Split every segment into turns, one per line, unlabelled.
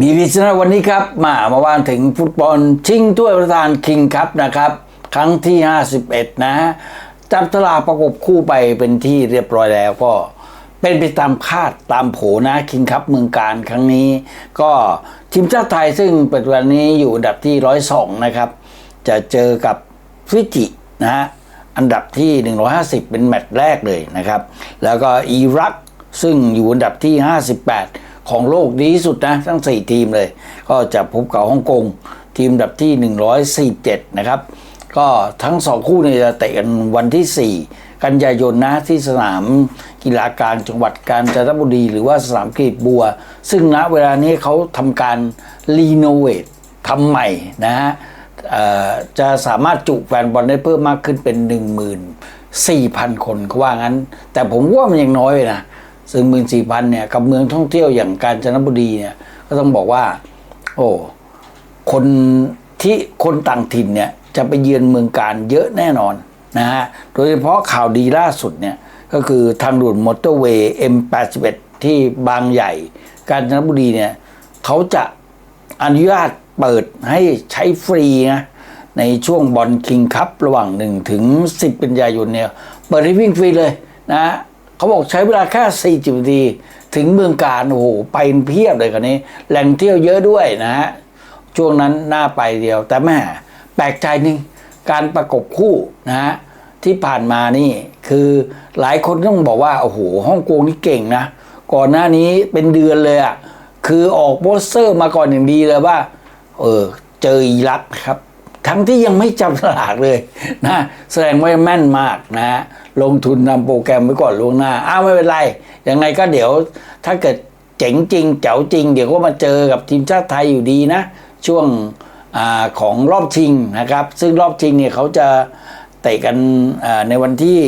บีบีชนะวันนี้ครับ มามาว่านถึงฟุตบอลชิงถ้วยประธานคิงครับนะครับ ครั้งที่ 51 นะฮะจับตลาประกบคู่ไปเป็นที่เรียบร้อยแล้วก็เป็นไปตามคาดตามโผนะคิงครับเมืองการครั้งนี้ ก็ทีมชาติไทยซึ่งปัจจุบันนี้อยู่อันดับที่ 102 นะครับ จะเจอกับฟิจินะฮะอันดับที่ 150 เป็นแมตช์แรกเลยนะครับ แล้วก็อิรักซึ่งอยู่อันดับที่ 58 ของโลกดีที่สุดนะทั้ง 4 ทีมเลย ก็จะพบกับฮ่องกงทีมอันดับที่ 147 นะครับ ก็ทั้งสองคู่เนี่ยจะเตะกันวันที่ 4 กันยายนนะที่สนามกีฬากลางจังหวัดกาญจนบุรี หรือว่าสนามกรีดบัว ซึ่งณเวลานี้เขาทำการรีโนเวททำใหม่นะฮะจะสามารถจุแฟนบอลได้เพิ่มมากขึ้นเป็น 14,000 คนเขาว่างั้น แต่ผมว่ามันยังน้อยนะ ซึ่ง14,000เนี่ยกับเมืองท่องเที่ยวอย่างกาญจนบุรีเนี่ยก็ต้องบอกว่า โอ้คนที่คนต่างถิ่นเนี่ยจะไปเยือนเมืองการเยอะแน่นอนนะฮะโดยเฉพาะข่าวดีล่าสุดเนี่ยก็คือทางด่วนมอเตอร์เวย์ M81 ที่บางใหญ่ กาญจนบุรีเนี่ยเขาจะอนุญาตเปิดให้ใช้ฟรีนะในช่วงบอลคิงคัพระหว่าง 1 ถึง 10 กันยายนเนี่ย เปิดให้วิ่งฟรีเลยนะ เขาบอกใช้เวลาแค่ 40นาทีถึงเมืองการโอ้โหไปเพียบเลยกันนี้ แหล่งเที่ยวเยอะด้วยนะฮะช่วงนั้นน่าไปเดียว แต่แม่แปลกใจหนึงการประกบคู่นะฮะที่ผ่านมานี่คือหลายคนต้องบอกว่าโอ้โหฮ่องกงนี่เก่งนะ ก่อนหน้านี้เป็นเดือนเลยอะ่ะคือออกโปสเตอร์มาก่อนอย่างดีเลยว่า เออเจออิรักครับ ทั้งที่ยังไม่จับสลากเลยนะแสดงว่าแม่นมากนะฮะลงทุนนำโปรแกรมไว้ก่อนล่วงหน้า อ้าวไม่เป็นไร ยังไงก็เดี๋ยวถ้าเกิดเจ๋งจริงเจ๋วจริง เดี๋ยวก็มาเจอกับทีมชาติไทยอยู่ดีนะ ช่วงอของรอบชิงนะครับ ซึ่งรอบชิงเนี่ยเขาจะเตะกันในวันที่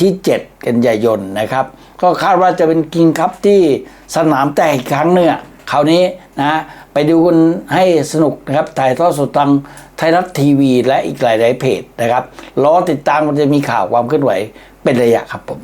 ที่ 7 กันยายนนะครับ ก็คาดว่าจะเป็นกิงคัพที่สนามแตกอีกครั้งหนึ่งอะคราวนี้นะ ไปดูกันให้สนุกนะครับถ่ายทอดสดทางไทยรัฐทีวี และอีกหลาย ๆ เพจนะครับรอติดตามมันจะมีข่าวความเคลื่อนไหวเป็นระยะครับผม